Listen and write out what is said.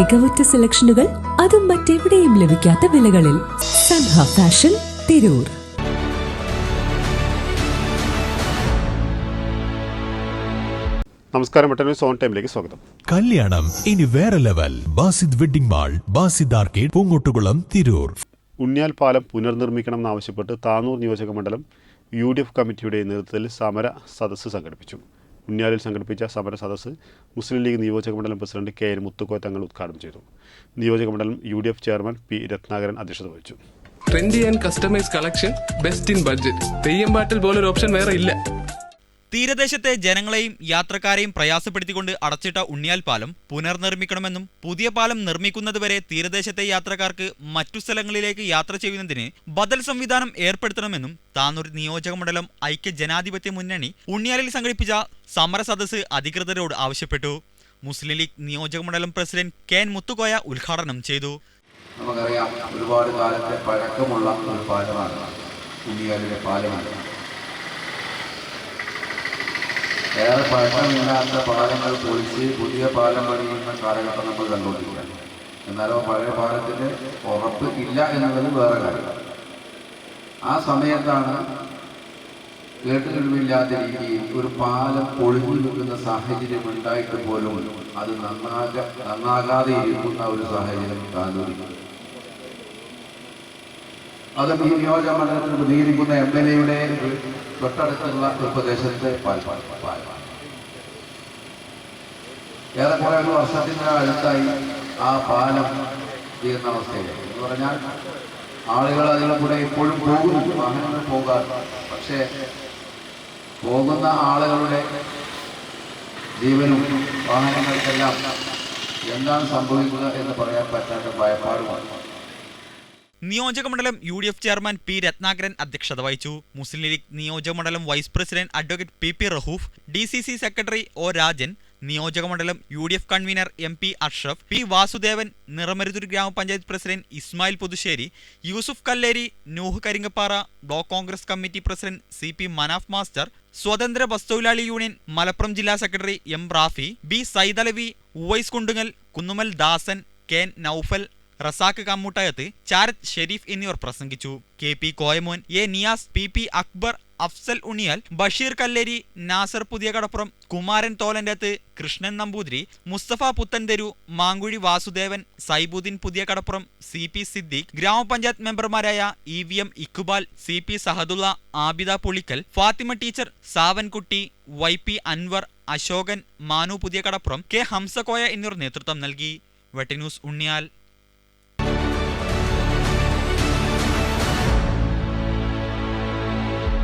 മികവുറ്റ സെലക്ഷനുകൾ അതും മറ്റെവിടെയും ലഭിക്കാത്ത വിലകളിൽ സൻഹ ഫാഷൻ തിരൂർ. നമസ്കാരം സോൺ ടൈമിലേക്ക് സ്വാഗതം. കല്യാണം ഇനി വേറെ level. Basid wedding mall Basid arcade Poongottukulam Tirur. Unniyal പാലം പുനർനിർമ്മിക്കണം എന്നാവശ്യപ്പെട്ട് താനൂർ നിയോജക മണ്ഡലം യു ഡി എഫ് കമ്മിറ്റിയുടെ നേതൃത്വത്തിൽ സമര സദസ്സ് സംഘടിപ്പിച്ചു. ഉണ്ണിയാലിൽ സംഘടിപ്പിച്ച സമര സദസ്സ് മുസ്ലിം ലീഗ് നിയോജക മണ്ഡലം president K N Muthukoya Thangal ഉദ്ഘാടനം ചെയ്തു. നിയോജക മണ്ഡലം U D F chairman P Ratnakaran അധ്യക്ഷത വഹിച്ചു. Trendy and customise collection best in budget. Theyyam പാട്ടിൽ പോലൊരു ഓപ്ഷൻ വേറെ ഇല്ല. തീരദേശത്തെ ജനങ്ങളെയും യാത്രക്കാരെയും പ്രയാസപ്പെടുത്തിക്കൊണ്ട് അടച്ചിട്ട ഉണ്ണിയാൽ പാലം പുനർനിർമ്മിക്കണമെന്നും പുതിയ പാലം നിർമ്മിക്കുന്നതുവരെ തീരദേശത്തെ യാത്രക്കാർക്ക് മറ്റു സ്ഥലങ്ങളിലേക്ക് യാത്ര ചെയ്യുന്നതിന് ബദൽ സംവിധാനം ഏർപ്പെടുത്തണമെന്നും താനൂർ നിയോജക മണ്ഡലം ഐക്യ ജനാധിപത്യ മുന്നണി ഉണ്ണിയാലിൽ സംഘടിപ്പിച്ച സമര സദസ്സ് അധികൃതരോട് ആവശ്യപ്പെട്ടു. മുസ്ലിം ലീഗ് നിയോജക മണ്ഡലം പ്രസിഡന്റ് കെ എൻ മുത്തുകോയ ഉദ്ഘാടനം ചെയ്തു. നമുക്കറിയാം ഒരുപാട് കാലത്തെ പഴക്കമുള്ള ഒരു പാലമാണ്. ഉണ്ണിയാലിലെ പാലമാണ്. ഏറെ പഴക്കമില്ലാത്ത പാലങ്ങൾ പൊളിച്ച് പുതിയ പാലം പണിയുന്ന കാലഘട്ടം നമ്മൾ കണ്ടുകൊണ്ടിരിക്കുകയാണ്. എന്നാലോ പഴയ പാലത്തിന് ഉറപ്പ് ഇല്ല എന്നുള്ളത് വേറെ കാര്യം. ആ സമയത്താണ് കേട്ടുകഴിവില്ലാത്ത രീതിയിൽ ഒരു പാലം പൊളിഞ്ഞു നിൽക്കുന്ന സാഹചര്യം ഉണ്ടായിട്ട് പോലും അത് നന്നാക നന്നാകാതെ ഇരിക്കുന്ന ഒരു സാഹചര്യം താനൂരിൽ അത് ഈ നിയോജക മണ്ഡലത്തിൽ പ്രതികരിക്കുന്ന എം എൽ എയുടെ തൊട്ടടുത്തുള്ള ഒരു പ്രദേശത്തെ പാൽപ്പാട് ഏറെക്കുറെ ഒരു വർഷത്തിന് അടുത്തായി ആ പാലം തീർന്ന അവസ്ഥയിലാണ് എന്ന് പറഞ്ഞാൽ ആളുകൾ അതിലെ കൂടെ ഇപ്പോഴും പോകുന്നു. വാഹനങ്ങൾ പോകാറ് പക്ഷേ പോകുന്ന ആളുകളുടെ ജീവനും വാഹനങ്ങൾക്കെല്ലാം എന്താണ് സംഭവിക്കുക എന്ന് പറയാൻ പറ്റാത്ത ഭയപ്പാടുമാണ്. നിയോജക മണ്ഡലം U D F chairman P Ratnakaran അധ്യക്ഷത വഹിച്ചു. മുസ്ലിം ലീഗ് നിയോജക മണ്ഡലം vice president advocate P P Rahoof D C C secretary O Rajan നിയോജക മണ്ഡലം U D F convener M P Ashraf P Vasudevan Niramaruthur ഗ്രാമപഞ്ചായത്ത് president Ismail Puthusseri Yusuf Kalleri Nooh Karinkappara block Congress committee president C P Manaf master സ്വതന്ത്ര bus തൊഴിലാളി union Malappuram ജില്ലാ secretary M Rafi B Saidalavi Uvais Kundungal Kunnumal Dasan K Noufal Razak Kammoottayath Charath Sherif എന്നിവർ പ്രസംഗിച്ചു. K P Koyamon A Niyas P P Akbar Afsal Uniyal Basheer Kalleri Nasar Puthiya Kadappuram Kumaran തോലന്റെത്ത് Krishnan Namboothiri Mustafa Puthentheru Mankuzhy Vasudevan സൈബുദ്ദീൻ പുതിയ കടപ്പുറം C P Siddique ഗ്രാമപഞ്ചായത്ത് മെമ്പർമാരായ E V M Iqbal C P Sahadulla Abida Pulikkal Fathima teacher Savankutty Y P Anwar Ashokan Manu Puthiya Kadappuram K Hamsakoya എന്നിവർ നേതൃത്വം നൽകി. വെട്ടിന്യൂസ് ഉണ്ണിയാൽ.